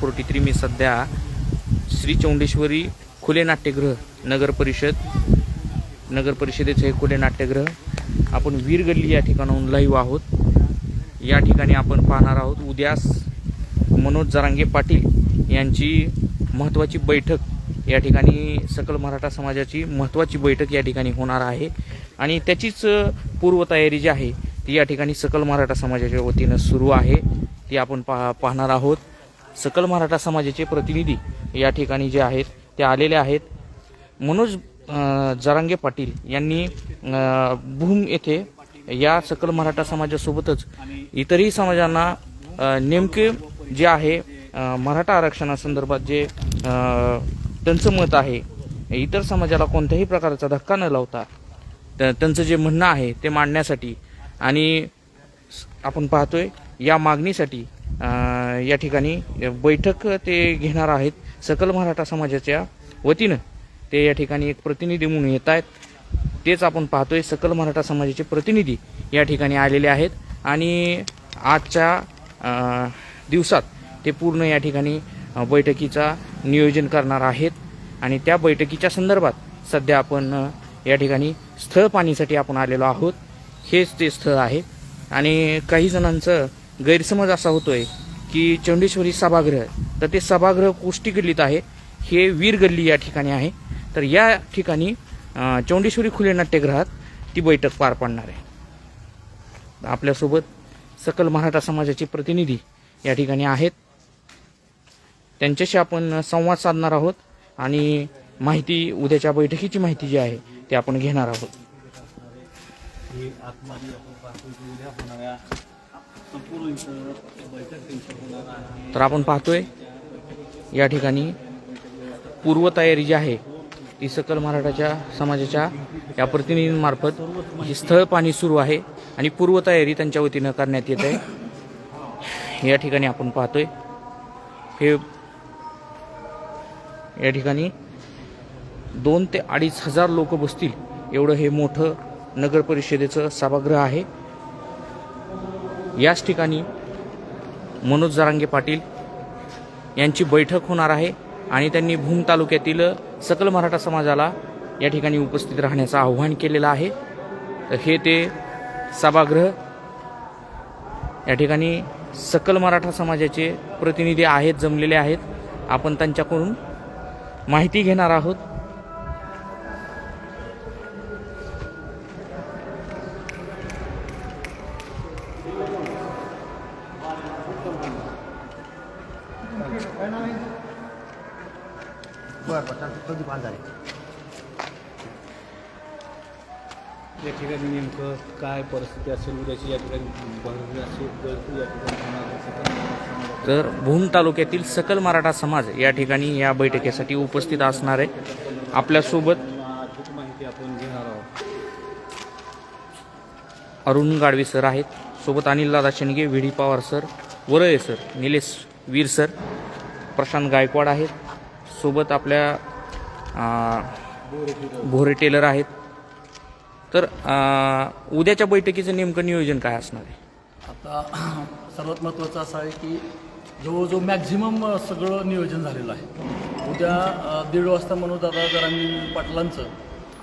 Forty three मी सध्या श्री चौंडेश्वरी खुले नाट्यगृह नगर परिषद नगर परिषदेचं हे खुले नाट्यगृह. आपण वीर गल्ली या ठिकाणाहून लाईव्ह आहोत. या ठिकाणी आपण पाहणार आहोत उद्यास मनोज जरांगे पाटील यांची महत्त्वाची बैठक या ठिकाणी सकल मराठा समाजाची महत्त्वाची बैठक या ठिकाणी होणार आहे. आणि त्याचीच पूर्वतयारी जी आहे ती या ठिकाणी सकल मराठा समाजाच्या वतीनं सुरू आहे. ती आपण पहा पाहणार आहोत. सकल मराठा समाजाचे प्रतिनिधी या ठिकाणी जे आहेत ते आलेले आहेत. मनोज जरांगे पाटील यांनी भूम येथे या सकल मराठा समाजासोबतच इतरही समाजांना नेमके जे आहे मराठा आरक्षणासंदर्भात जे त्यांचं मत आहे इतर समाजाला कोणत्याही प्रकारचा धक्का न लावता त्यांचं जे म्हणणं आहे ते मांडण्यासाठी आणि आपण पाहतोय या मागणीसाठी या ठिकाणी बैठक ते घेणार आहेत. सकल मराठा समाजाच्या वतीनं ते या ठिकाणी एक प्रतिनिधी म्हणून येत आहेत. तेच आपण पाहतोय. सकल मराठा समाजाचे प्रतिनिधी या ठिकाणी आलेले आहेत. आणि आजच्या दिवसात ते पूर्ण या ठिकाणी बैठकीचा नियोजन करणार आहेत. आणि त्या बैठकीच्या संदर्भात सध्या आपण या ठिकाणी स्थळ पाणीसाठी आपण आलेलो आहोत. हेच ते स्थळ आहे. आणि काही जणांचं गैरसमज असा होतोय की चौंडेश्वरी सभागृह तर ते सभागृह कोष्टी गल्लीत आहे. हे वीर गल्ली या ठिकाणी आहे. तर या ठिकाणी चौंडेश्वरी खुले नाट्यगृहात ती बैठक पार पाडणार आहे. आपल्यासोबत सकल मराठा समाजाचे प्रतिनिधी या ठिकाणी आहेत. त्यांच्याशी आपण संवाद साधणार आहोत आणि माहिती उद्याच्या बैठकीची माहिती जी आहे ती आपण घेणार आहोत. तर आपण पाहतोय या ठिकाणी पूर्वतयारी जी आहे ती सकल मराठाच्या समाजाच्या या प्रतिनिधींमार्फत ही स्थळ पाणी सुरू आहे आणि पूर्वतयारी त्यांच्या वतीनं करण्यात येत आहे. या ठिकाणी आपण पाहतोय हे या ठिकाणी दोन ते अडीच हजार लोक बसतील एवढं हे मोठं नगर परिषदेचं सभागृह आहे. याच ठिकाणी मनोज जरांगे पाटील यांची बैठक होणार आहे आणि त्यांनी भूम तालुक्यातील सकल मराठा समाजाला या ठिकाणी उपस्थित राहण्याचं आव्हान केलेलं आहे. तर हे ते सभागृह या ठिकाणी सकल मराठा समाजाचे प्रतिनिधी आहेत जमलेले आहेत. आपण त्यांच्याकडून माहिती घेणार आहोत. या ठिकाणी नेमकं काय परिस्थिती असेल उद्याची या ठिकाणी गर्दी या होणार तर भूम तालुक्यातील सकल मराठा समाज या ठिकाणी या बैठकीसाठी उपस्थित असणार आहे. आपल्यासोबत अधिक माहिती आपण घेणार आहोत अरुण गाडवे सर आहेत. सोबत Anil Dada Shendge V D Pawar sir Varale sir Nilesh Veer sir Prashant Gaikwad आहेत. सोबत आपल्या भोरे टेलर आहेत. तर उद्याच्या बैठकीचं नेमकं नियोजन काय असणार आहे? आता सर्वात महत्त्वाचं असं आहे की जवळजवळ मॅक्झिमम सगळं नियोजन झालेलं आहे. उद्या दीड वाजता म्हणून दादा जरांगी पाटलांचं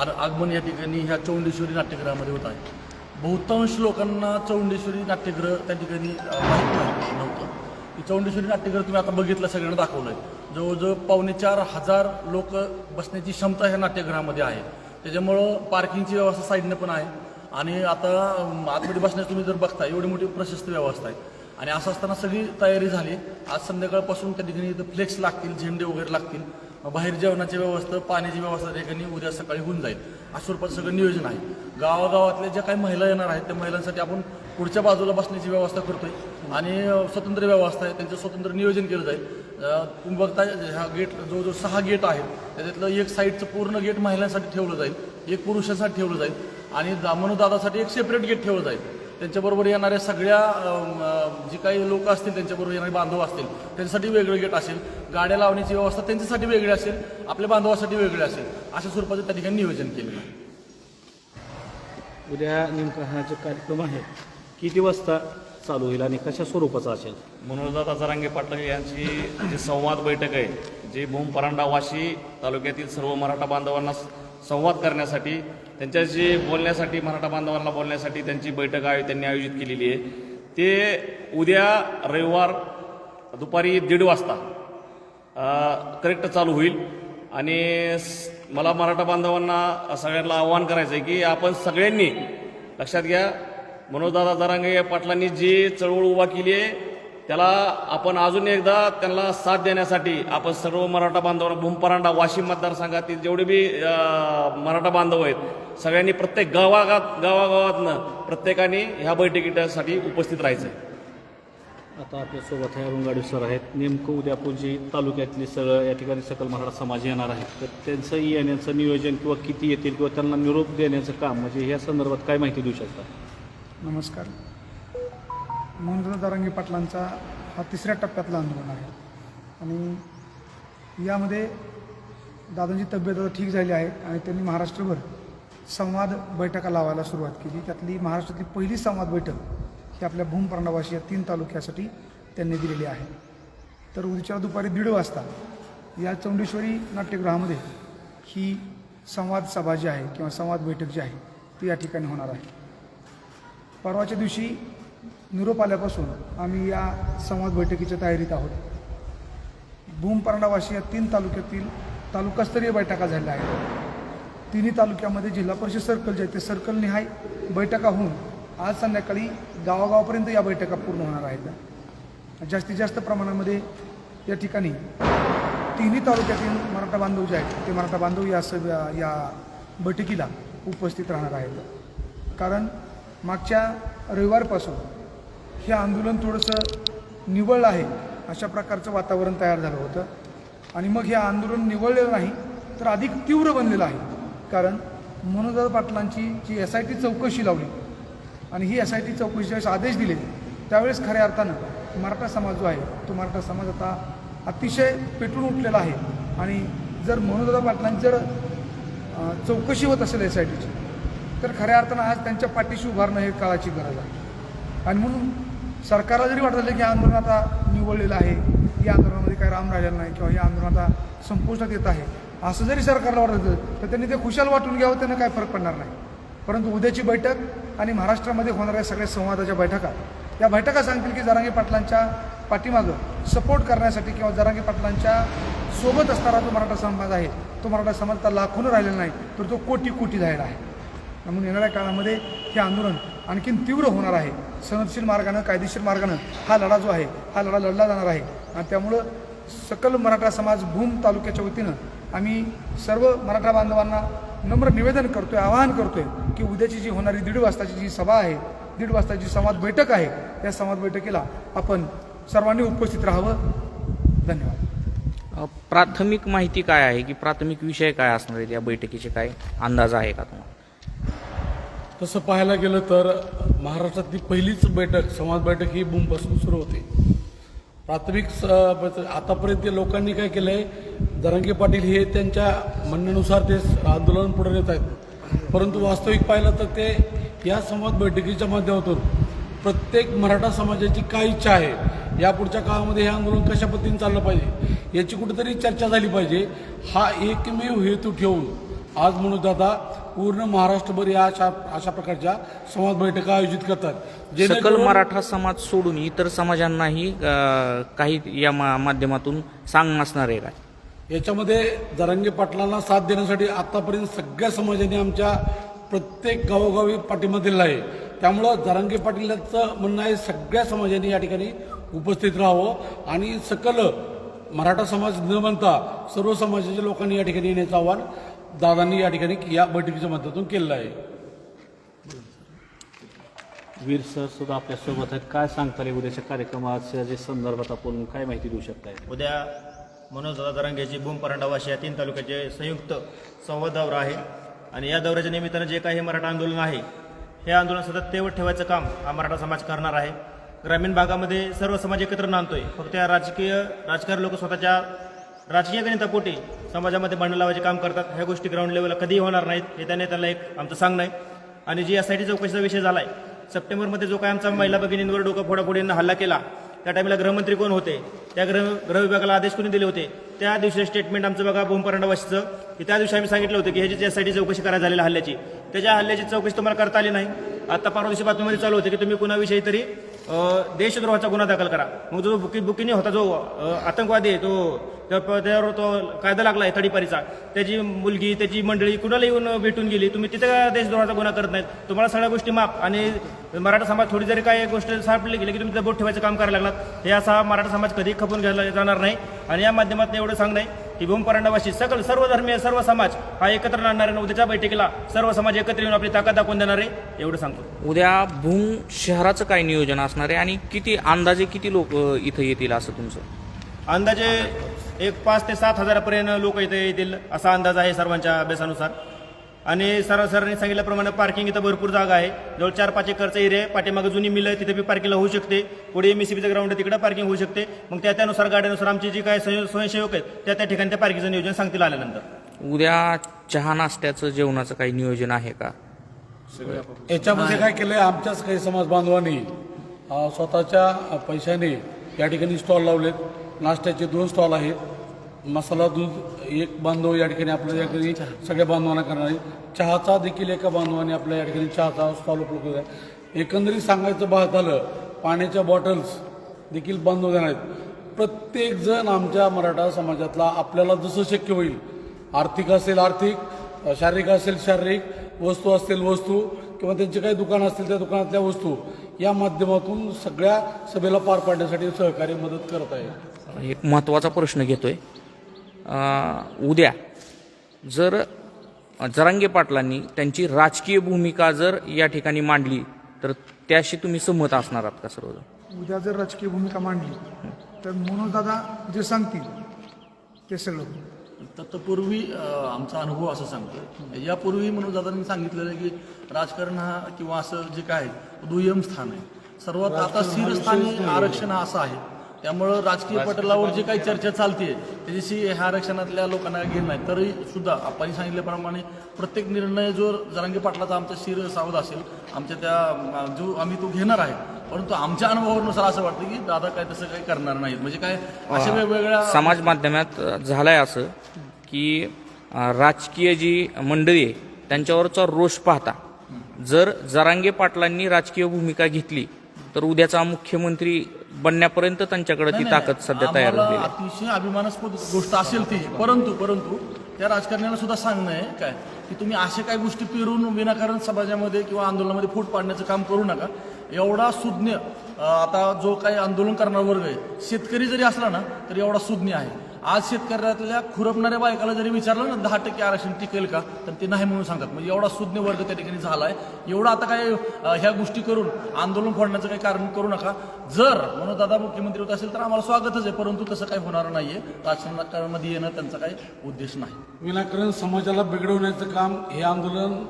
आर आगमन या ठिकाणी ह्या चौंडेश्वरी नाट्यगृहामध्ये होत आहे. बहुतांश लोकांना चौंडेश्वरी नाट्यगृह त्या ठिकाणी माहीत नाही नव्हतं. चौंडेश्वरी नाट्यगृह तुम्ही आता बघितलं सगळ्यांना दाखवलं आहे जवळजवळ पावणे चार हजार लोक बसण्याची क्षमता ह्या नाट्यगृहामध्ये आहे. त्याच्यामुळं पार्किंगची व्यवस्था साईडनं पण आहे. आणि आता आतमध्ये बसण्यास तुम्ही जर बघता एवढी मोठी प्रशस्त व्यवस्था आहे. आणि असं असताना सगळी तयारी झाली. आज संध्याकाळपासून त्या ठिकाणी इथं फ्लेक्स लागतील झेंडे वगैरे लागतील. बाहेर जेवणाची व्यवस्था पाण्याची व्यवस्था त्या ठिकाणी उद्या सकाळी होऊन जाईल. अशा स्वरूपात सगळं नियोजन आहे. गावागावातल्या ज्या काही महिला येणार आहेत त्या महिलांसाठी आपण पुढच्या बाजूला बसण्याची व्यवस्था करतोय. आणि स्वतंत्र व्यवस्था आहे त्यांचं स्वतंत्र नियोजन केलं जाईल. तुम्ही बघता ह्या गेट जवळजवळ सहा गेट आहेत. त्याच्यातलं एक साईडचं पूर्ण गेट महिलांसाठी ठेवलं जाईल एक पुरुषांसाठी ठेवलं जाईल आणि दामनुदादासाठी एक सेपरेट गेट ठेवलं जाईल. त्यांच्याबरोबर येणाऱ्या सगळ्या जी काही लोक असतील त्यांच्याबरोबर येणारे बांधव असतील त्यांच्यासाठी वेगळं गेट असेल. गाड्या लावण्याची व्यवस्था त्यांच्यासाठी वेगळी असेल आपल्या बांधवासाठी वेगळी असेल. अशा स्वरूपाचं त्या ठिकाणी नियोजन केलेलं आहे. उद्या नेमका हा जो कार्यक्रम आहे किती वाजता चालू होईल आणि कशा स्वरूपाचा असेल? मनोजदादा जरांगे पाटील यांची जी संवाद बैठक आहे जी भूम परांडा वाशी तालुक्यातील सर्व मराठा बांधवांना संवाद करण्यासाठी त्यांच्याशी बोलण्यासाठी मराठा बांधवांना बोलण्यासाठी त्यांची बैठक आहे त्यांनी आयोजित केलेली आहे. ते उद्या रविवार दुपारी दीड वाजता करेक्ट चालू होईल. आणि मला मराठा बांधवांना सगळ्यांना आवाहन करायचं आहे की आपण सगळ्यांनी लक्षात घ्या मनोजदादा जरांगे पाटलांनी जी चळवळ उभा केली आहे त्याला आपण अजून एकदा त्यांना साथ देण्यासाठी आपण सर्व मराठा बांधवांना भूमपरांडा वाशिम मतदारसंघातील जेवढे बी मराठा बांधव आहेत सगळ्यांनी प्रत्येक गावागात गावागावातनं प्रत्येकाने ह्या बैठकीसाठी उपस्थित राहायचं आहे आता आपल्यासोबत आहे अरुण गाडी सर आहेत. नेमकं उद्या तालुक्यातली सगळं या ठिकाणी सकल मराठा समाज येणार आहे तर त्यांचं येण्याचं नियोजन किंवा किती येतील किंवा त्यांना निरोप देण्याचं काम म्हणजे या संदर्भात काय माहिती देऊ शकता? नमस्कार. मनोज दारांगी पाटलांचा हा तिसऱ्या टप्प्यातलं आंदोलन आहे. आणि यामध्ये दादांची तब्येत आता ठीक झाली आहे आणि त्यांनी महाराष्ट्रभर संवाद बैठका लावायला सुरुवात केली. त्यातली महाराष्ट्रातली पहिली संवाद बैठक ही आपल्या भूमपरांडावाशी या तीन तालुक्यासाठी त्यांनी दिलेली आहे. तर उद्याच्या दुपारी दीड वाजता या चौंडेश्वरी नाट्यगृहामध्ये ही संवाद सभा जी आहे किंवा संवाद बैठक जी आहे ती या ठिकाणी होणार आहे. परवाच्या दिवशी निरोप आल्यापासून आम्ही या संवाद बैठकीच्या तयारीत आहोत. भूमपरांडावाशी या तीन तालुक्यातील तालुकास्तरीय बैठका झाल्या आहेत. तिन्ही तालुक्यामध्ये जिल्हा परिषद सर्कल जे आहे ते सर्कलनिहाय बैठका होऊन आज संध्याकाळी गावागावापर्यंत या बैठका पूर्ण होणार आहेत. जास्तीत जास्त प्रमाणामध्ये या ठिकाणी तिन्ही तालुक्यातील मराठा बांधव जे आहेत ते मराठा बांधव या स या बैठकीला उपस्थित राहणार आहेत. कारण मागच्या रविवारपासून हे आंदोलन थोडंसं निवळलं आहे अशा प्रकारचं वातावरण तयार झालं होतं. आणि मग हे आंदोलन निवळलेलं नाही तर अधिक तीव्र बनलेलं आहे. कारण मनोजदादा पाटलांची जी एस आय टी चौकशी लावली आणि ही एस आय टी चौकशीच्या ज्यावेळेस आदेश दिले त्यावेळेस खऱ्या अर्थानं मराठा समाज जो आहे तो मराठा समाज आता अतिशय पेटून उठलेला आहे. आणि जर मनोजदादा पाटलांची जर चौकशी होत असेल एस आय टीची तर खऱ्या अर्थानं आज त्यांच्या पाठीशी उभारणं हे काळाची गरज आहे. आणि म्हणून सरकारला जरी वाटत असेल की आंदोलन आता निवडलेलं आहे या आंदोलनामध्ये काही राम राहिलेलं नाही किंवा हे आंदोलन आता संपुष्टात येत आहे असं जरी सरकारला वाटत असेल तर त्यांनी ते खुशाल वाटून घ्यावं त्यांना काय फरक पडणार नाही. परंतु उद्याची बैठक आणि महाराष्ट्रामध्ये होणाऱ्या सगळ्या संवादाच्या बैठका या बैठका सांगतील की जरांगी पाटलांच्या पाठीमागं सपोर्ट करण्यासाठी किंवा जरांगी पाटलांच्या सोबत असणारा जो मराठा समाज आहे तो मराठा समाज आता लाखोनं राहिलेला नाही तर तो कोटी कोटी झालेला आहे. म्हणून येणाऱ्या काळामध्ये हे आंदोलन आणखीन तीव्र होणार आहे. संरक्षण मार्गानं कायदेशीर मार्गानं हा लढा जो आहे हा लढा लढला जाणार आहे. आणि त्यामुळं सकल मराठा समाज भूम तालुक्याच्या वतीनं आम्ही सर्व मराठा बांधवांना नम्र निवेदन करतोय आवाहन करतोय की उद्याची जी होणारी दीड वाजताची जी सभा आहे दीड वाजताची संवाद बैठक आहे या संवाद बैठकीला आपण सर्वांनी उपस्थित राहावं. धन्यवाद. प्राथमिक माहिती काय आहे की प्राथमिक विषय काय असणार आहेत या बैठकीचे? काय अंदाज आहे का तुम्हाला? तसं पाहायला गेलं तर महाराष्ट्रातली पहिलीच बैठक संवाद बैठक ही बूमपासून सुरू होते. प्राथमिक स म्हणजे आतापर्यंत लोकांनी काय केलं आहे दरंगे पाटील हे त्यांच्या म्हणण्यानुसार ते आंदोलन पुढे नेत आहेत. परंतु वास्तविक पाहिलं तर ते या संवाद बैठकीच्या माध्यमातून प्रत्येक मराठा समाजाची काय इच्छा आहे या पुढच्या काळामध्ये हे आंदोलन कशा पद्धतीने चाललं पाहिजे याची कुठेतरी चर्चा झाली पाहिजे हा एकमेव हेतू ठेवून आज म्हणून दादा पूर्ण महाराष्ट्रभर या अशा अशा प्रकारच्या संवाद बैठका आयोजित करतात. सकल जेणेकरून- मराठा समाज सोडून इतर समाजांनाही अ, काही या मा- माध्यमातून सांग असणार आहे का याच्यामध्ये जरांगे पाटलांना साथ देण्यासाठी आतापर्यंत सगळ्या समाजाने आमच्या प्रत्येक गावोगावी पाठिंबा दिलेला आहे. त्यामुळं जरांगे पाटीलांचं म्हणणं आहे सगळ्या समाजाने या ठिकाणी उपस्थित राहावं आणि सकल मराठा समाज न म्हणता सर्व समाजाच्या लोकांनी या ठिकाणी येण्याचं आव्हान दादांनी या ठिकाणी या बैठकीच्या माध्यमातून केलेलं आहे. वीर सर सुद्धा आपल्यासोबत आहेत. काय सांगता येईल उद्याच्या कार्यक्रमाच्या जे संदर्भात आपण काय माहिती देऊ शकताय? उद्या मनोजदादा दरांगेची भूम परांडावाशी या तीन तालुक्याचे संयुक्त संवाद दौरा आहे. आणि या दौऱ्याच्या निमित्तानं जे काही मराठा आंदोलन आहे हे आंदोलन सतत तेवत ठेवायचं काम हा मराठा समाज करणार आहे. ग्रामीण भागामध्ये सर्व समाज एकत्र नांदतोय. फक्त या राजकीय राजकारणी लोक स्वतःच्या राजकीय गणितापोटी समाजामध्ये भांडण लावायचे काम करतात. ह्या गोष्टी ग्राउंड लेवलला कधीही होणार नाहीत. हे त्याने त्याला एक आमचं सांगणं आहे. आणि जी एस आय टी चौकशीचा विषय झाला आहे सप्टेंबरमध्ये जो काय आमचा महिला भगिनींवर डोकं फोडाफोडींना हल्ला केला त्या टाईमला गृहमंत्री कोण होते? त्या गृह गृह विभागाला आदेश कोणी दिले होते? त्या दिवशी स्टेटमेंट आमचं बघा भूमपरांडावाशीचं की त्या दिवशी आम्ही सांगितलं होतं की ह्याची एस आय टी चौकशी करायला झालेल्या हल्ल्याची त्याच्या हल्ल्याची चौकशी तुम्हाला करता आली नाही. आता परवा दिवशी बातमीमध्ये चालू होते की तुम्ही कुणाविषयी तरी देशद्रोहाचा गुन्हा दाखल करा. मग जो बुकी बुकीने होता जो आतंकवादी आहे तो त्या- त्यावर तो कायदा लागला आहे तडीपारीचा. त्याची मुलगी त्याची मंडळी कुणाला येऊन भेटून गेली? तुम्ही तिथे का देशद्रोहाचा गुन्हा करत नाहीत? तुम्हाला सगळ्या गोष्टी माफ. आणि मराठा समाज थोडी जरी काही गोष्ट सापडली गेली की तुम्ही बोट ठेवायचं काम करायला लागलात हे असा मराठा समाज कधी खपून घ्यायला जाणार नाही. आणि या माध्यमातून एवढं सांगणं आहे की भूम परांडावाशी सकल सर्व धर्मीय सर्व समाज हा एकत्र आणणार आहे आणि उद्याच्या बैठकीला सर्व समाज एकत्र येऊन आपली ताकद दाखवून देणार आहे एवढं सांगतो. उद्या भूम शहराचं काय नियोजन असणार आहे आणि किती अंदाजे किती लोक इथं येतील असं तुमचं? अंदाजे एक पाच ते सात हजारापर्यंत लोक इथे येतील असा अंदाज आहे सर्वांच्या अभ्यासानुसार. आणि सर सरांनी सांगितल्याप्रमाणे पार्किंग इथं भरपूर जागा आहे. जवळ चार पाच एकरचा एरिया आहे. पाठीमागे जुनी मिलं आहे तिथे बी पार्किंगला होऊ शकते. पुढे एम चं ग्राउंड आहे तिकडे पार्किंग होऊ शकते. मग त्या त्यानुसार गाड्यानुसार आमची जी काय स्वयं- स्वयंसेवक आहेत त्या त्या ठिकाणी त्या पार्किंगचं नियोजन सांगतील आल्यानंतर. उद्या चहा नाश्त्याचं जेवणाचं काही नियोजन आहे का? याच्यामध्ये काय केलंय आमच्याच काही समाज बांधवांनी स्वतःच्या पैशाने या ठिकाणी स्टॉल लावलेत. नाश्त्याचे दोन स्टॉल आहेत. मसाला दूध एक बांधव या ठिकाणी आपल्या या ठिकाणी सगळ्या बांधवांना करणार आहे. चहाचा देखील एका बांधवाने आपल्या या ठिकाणी चहाचा स्टॉल उपलब्ध आहे. एकंदरीत सांगायचं बात झालं पाण्याच्या बॉटल्स देखील बांधव देणार आहेत. प्रत्येक जण आमच्या मराठा समाजातला आपल्याला जसं शक्य होईल आर्थिक असेल आर्थिक शारीरिक असेल शारीरिक वस्तू असतील वस्तू किंवा त्यांचे काही दुकान असतील त्या दुकानातल्या वस्तू या माध्यमातून सगळ्या सभेला पार पाडण्यासाठी सहकार्य मदत करत आहे. एक महत्त्वाचा प्रश्न घेतोय. उद्या जर जरांगे पाटलांनी त्यांची राजकीय भूमिका जर या ठिकाणी मांडली तर त्याशी तुम्ही सहमत असणार आहात का सर्वजण? उद्या जर राजकीय भूमिका मांडली तर मनोज दादा जे सांगतील ते सगळं. तत्पूर्वी आमचा अनुभव असं सांगतो यापूर्वी म्हणून दादांनी सांगितलेलं आहे की राजकारण हा किंवा असं जे काय आहे, दुय्यम स्थान आहे. सर्वात आता स्थिर स्थानी आरक्षण हा असं आहे. त्यामुळं राजकीय पटलावर जे काही चर्चा चालते त्याच्याशी ह्या आरक्षणातल्या लोकांना घेत नाही. तरी सुद्धा आपण सांगितल्याप्रमाणे प्रत्येक निर्णय जो जरांगे पाटलाचा आमचा शिर सावध असेल. आमच्या त्या जो आम्ही तो घेणार आहे. परंतु आमच्या अनुभवानुसार असं वाटतं की दादा काय तसं काही करणार नाहीत. म्हणजे काय अशा वेगवेगळ्या समाज माध्यमात झालाय असं की राजकीय जी मंडळी आहे त्यांच्यावरचा रोष पाहता. जर जरांगे पाटलांनी राजकीय भूमिका घेतली तर उद्याचा मुख्यमंत्री बनण्यापर्यंत त्यांच्याकडे ती ताकद. सध्या तयार आम्हाला आहे. अतिशय अभिमानास्पद गोष्ट असेल ती परंतु परंतु त्या राजकारण्याला सुद्धा सांगणं आहे काय की तुम्ही अशा काही गोष्टी पेरून विनाकारण समाजामध्ये किंवा आंदोलनामध्ये फूट पाडण्याचं काम करू नका एवढा सुज्ञ आता जो काही आंदोलन करणारा वर्ग आहे शेतकरी जरी असला ना तरी एवढा सुज्ञ आहे आज शेतकऱ्यातल्या खुरपणाऱ्या बायकाला जरी विचारलं ना दहा टक्के आरक्षण टिकेल का? तर ते नाही म्हणून सांगतात म्हणजे एवढा सुज्ञ वर्ग त्या ठिकाणी झाला आहे एवढा आता काय ह्या गोष्टी करून आंदोलन फोडण्याचं काही कारण करू नका. जर म्हणून दादा मुख्यमंत्री होत असेल तर आम्हाला स्वागतच आहे परंतु तसं काही होणार नाहीये. राजकारणामध्ये येणं त्यांचा काही उद्देश नाही. विनाकारण समाजाला बिघडवण्याचं काम हे आंदोलन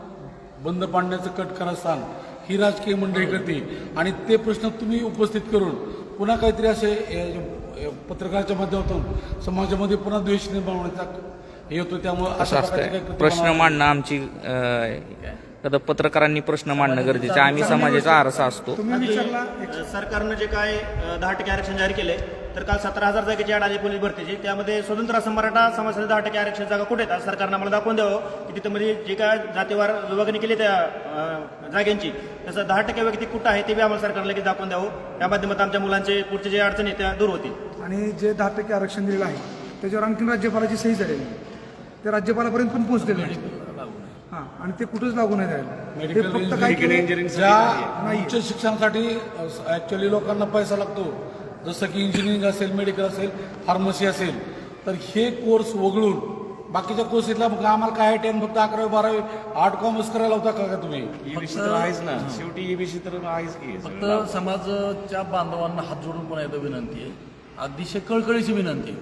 बंद पाडण्याचं कट कारस्थान ही राजकीय मंडळी करते आणि ते प्रश्न तुम्ही उपस्थित करून पुन्हा काहीतरी असे पत्रकाराच्या माध्यमातून समाजामध्ये पुन्हा द्वेष निर्माण होण्याचा हे होतो त्यामुळे असं काही प्रश्न मांडणं आमची कदा पत्रकारांनी प्रश्न मांडणं गरजेचं आहे. आम्ही समाजाचा आरसा असतो. सरकारनं जे काय दहा टक्के आरक्षण जाहीर केले तर काल सतरा हजार जागेची आड आली पोलीस भरतीची. त्यामध्ये स्वतंत्र असं मराठा समाजासाठी दहा टक्के आरक्षण जागा कुठे आहेत? सरकारनं आम्हाला दाखवून द्यावं की तिथं म्हणजे जे काय जातीवार विभागणी केली त्या जागांची त्याचं दहा टक्के व्यक्ती कुठं आहे ते बी आम्हाला सरकारला लगेच दाखवून द्यावं. त्या माध्यमात आमच्या मुलांचे पुढचे जे अडचणी आहेत त्या दूर होतील. आणि जे दहा टक्के आरक्षण दिलेलं आहे त्याच्यावर आणखीन राज्यपालाची सही झालेली आहे. ते राज्यपालापर्यंत पण पोहोचलेलं नाही. हां आणि ते कुठंच लागू नाही राहिलं ते फक्त काय केलं ज्या उच्च शिक्षणासाठी ऍक्च्युअली लोकांना पैसा लागतो. जसं की इंजिनिअरिंग असेल मेडिकल असेल फार्मसी असेल तर हे कोर्स वगळून बाकीच्या कोर्सेसला मग आम्हाला काय टेन फक्त अकरावी बारावी आर्ट कॉमर्स करायला होता का का तुम्ही? ईबीसी तर आहेच ना. शेवटी ईबीसी तर आहेच की फक्त समाजाच्या बांधवांना हात जोडून पुन्हा एकदा विनंती आहे. अतिशय कळकळीची विनंती.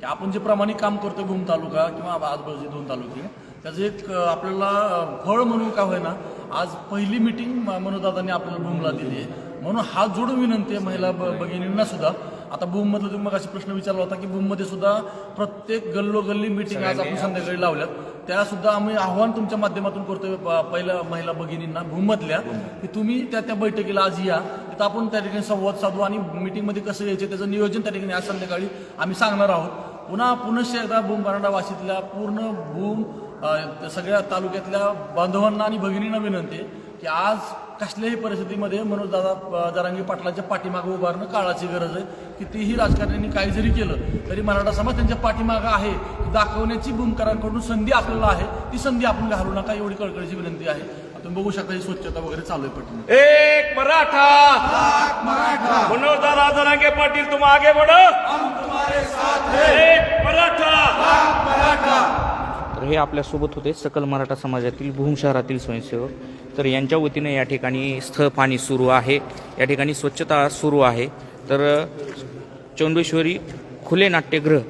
की आपण जे प्रामाणिक काम करतो भूम तालुका किंवा आजबाजूचे दोन तालुके त्याचं एक आपल्याला फळ म्हणून का होईना आज पहिली मिटिंग मनोदादांनी आपल्याला भूमला दिली आहे. म्हणून हात जोडून विनंती आहे महिला भगिनींना सुद्धा. आता भूममधलं तुम्ही मग प्रश्न विचारला होता की भूममध्ये सुद्धा प्रत्येक गल्लोगल्ली मिटिंग आज आपण संध्याकाळी लावल्यात. त्यासुद्धा आम्ही आव्हान तुमच्या माध्यमातून करतोय पहिल्या महिला भगिनींना भूममधल्या की तुम्ही त्या त्या बैठकीला आज या. तर आपण त्या ठिकाणी संवाद साधू आणि मिटिंगमध्ये कसं यायचं त्याचं नियोजन त्या ठिकाणी आज संध्याकाळी आम्ही सांगणार आहोत. पुन्हा पुनश्च एकदा भूम मराठा वाशीतल्या पूर्ण भूम सगळ्या तालुक्यातल्या बांधवांना आणि भगिनींना विनंती की आज कसल्याही परिस्थितीमध्ये मनोजदादा दादा जरांगे पाटलाच्या पाठीमागं उभारणं काळाची गरज आहे. कितीही राजकारण्यांनी काही जरी केलं तरी मराठा समाज त्यांच्या पाठीमागं आहे. दाखवण्याची भूमकरांकडून संधी आपल्याला आहे. ती संधी आपण घालू नका एवढी कळकळीची विनंती आहे. तुम्ही बघू शकता स्वच्छता वगैरे चालू आहे पाठीमागे एक मराठा. मनोज दादा जरांगे पाटील तुम आगे बढ़ो एक मराठा. तर हे आपल्यासोबत होते सकल मराठा समाजातील भूम शहरातील स्वयंसेवक. तर यांच्या वतीने या ठिकाणी स्थळ पाणी सुरू आहे. या ठिकाणी स्वच्छता सुरू आहे. तर चौंडेश्वरी खुले नाट्यगृह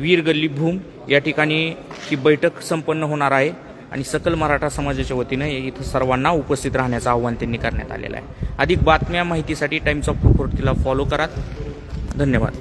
वीर गल्ली भूम या ठिकाणी ही बैठक संपन्न होणार आहे. आणि सकल मराठा समाजाच्या वतीनं इथं सर्वांना उपस्थित राहण्याचं आव्हान त्यांनी करण्यात आलेलं आहे. अधिक बातम्या माहितीसाठी टाइम्स ऑफ प्रकृतीला फॉलो करा. धन्यवाद.